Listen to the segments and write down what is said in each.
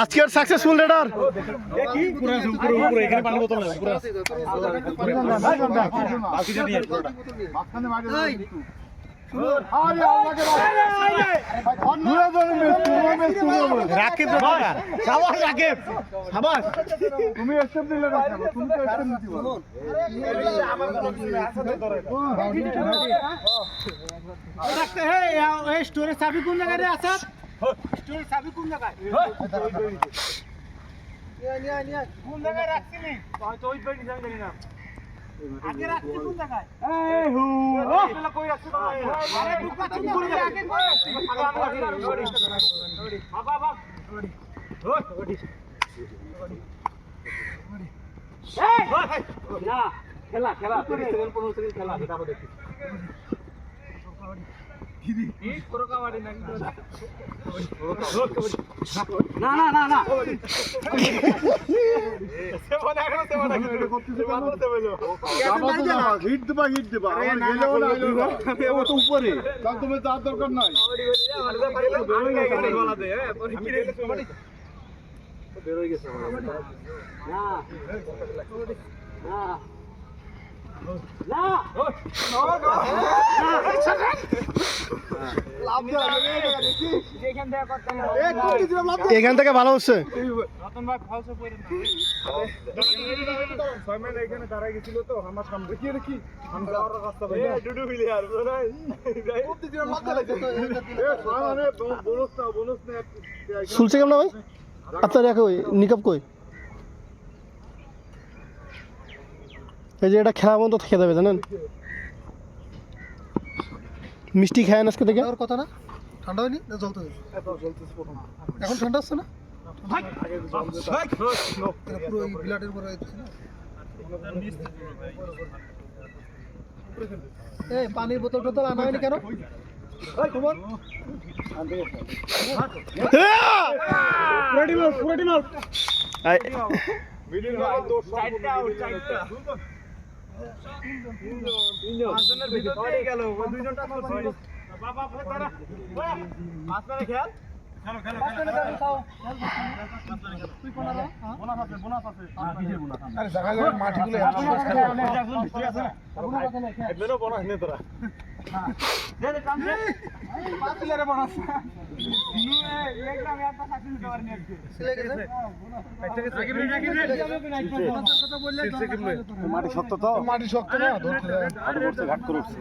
আজকের successful radar Rakib সাবাস রাকিব সাবাস তুমি স্টেপ দিলে না তুমি তো স্টেপ নিতে পারো। এই স্টোরের চাবি কোন জায়গায় রে স্টোরের চাবি কোন জায়গায় কোন জায়গায় রাখছিলি হয়তো ওই বেডি জানি জানি না আগে রাখছি কোন জায়গায় এই হু কই রাখছি আরে বুকা চুপ করে আগে কই আমি না খেলা খেলা 30 সেকেন্ড 15 সেকেন্ড খেলা এটা দেখি না না না না হিট দিবা, হিট দিবা। না, না। ও তো উপরে। তাহলে তুমি তার দরকার নাই। থেকে ভালো হচ্ছে ছয় মাইল এখানে দাঁড়ায় গেছিল তো, আমার সামনে। কি রে, কি? আমি যাওয়ার রাস্তা পাই না। এ, ছয় ব- bonus নাও, bonus নে এক- শুনছে কেমন ভাই আপনার এক ওই নিকাপ কই এই যে এটা খেলার মতো থেকে যাবে জানেন মিষ্টি খায় না আজকে থেকে? আর কথা না? ঠান্ডা হয়নি? না জলতে এখন ঠান্ডা আসছে না? এটা পুরো এই বিলাটের উপরে এই পানির বোতল টোতল আনা হয়নি কেন? এই কুমার মিডিল ভাই, দোষ সব আরে জায়গা মাটিগুলো এত সিলে গেছে মাটি শক্ত তো মাটি শক্ত না ঘাট করে উঠছে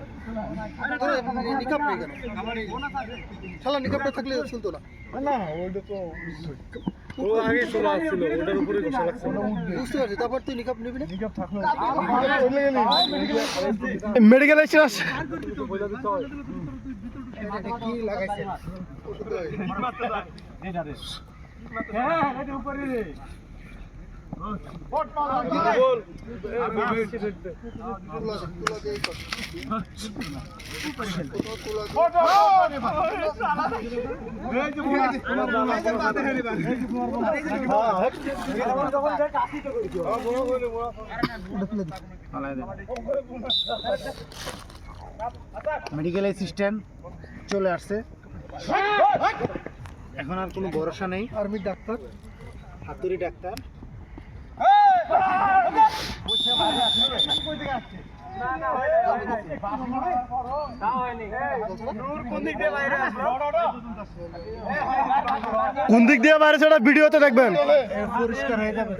শালা নিকাপটা থাকলে শুনতো না না ওইটা আগে লাগছে বুঝতে পারছি না মেডিকেল এক্সপ্রেস কি লাগাইছে তুলা দে, তুলা দিয়ে কর। কোথাও তুলা দে। মেডিকেল অ্যাসিস্ট্যান্ট চলে আসছে এখন আর কোনো ভরসা নেই আর্মির ডাক্তার হাতুড়ি ডাক্তার কোন দিক দিয়ে বাইরে সেটা ভিডিওতে দেখবেন পরিষ্কার হয়ে যাবে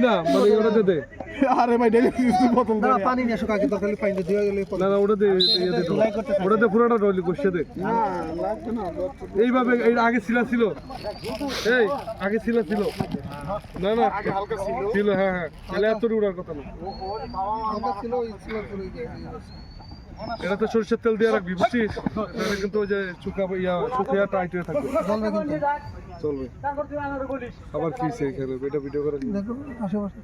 না মানে ওটা আরে ভাই ডেলি বোতল না পানি নিয়ে হলে পানি দিয়ে গেলে না না ওটা দে ইয়ে দে ওটা দে পুরোটা ডলি কষে দে। এইভাবে এই আগে ছিল ছিল। এই আগে ছিল ছিল। না না ছিল। হ্যাঁ হ্যাঁ। তাহলে এত উড়ার কথা না। হালকা ছিল ছিল যে- এটা তো সরষের তেল দিয়ে রাখবি বুঝছিস? কিন্তু ওই যে শুকা ইয়া শুকিয়া টাইট হয়ে থাকবে। কিন্তু চলবে। আবার কি সেখানে এটা ভিডিও করে দেখো আশেপাশে।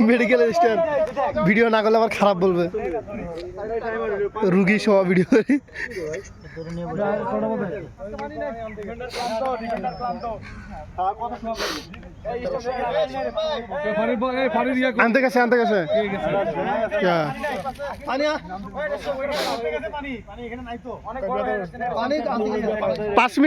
মেডিকেল স্ট্যান্ড ভিডিও না করলে আবার খারাপ বলবে। রুগী সহ ভিডিও করে। আনতে গেছে আনতে গেছে। পানি আ- পানি পানি এখানে নাই তো। অনেক বড় পানি আনতে গেছে। পাঁচ মিনিট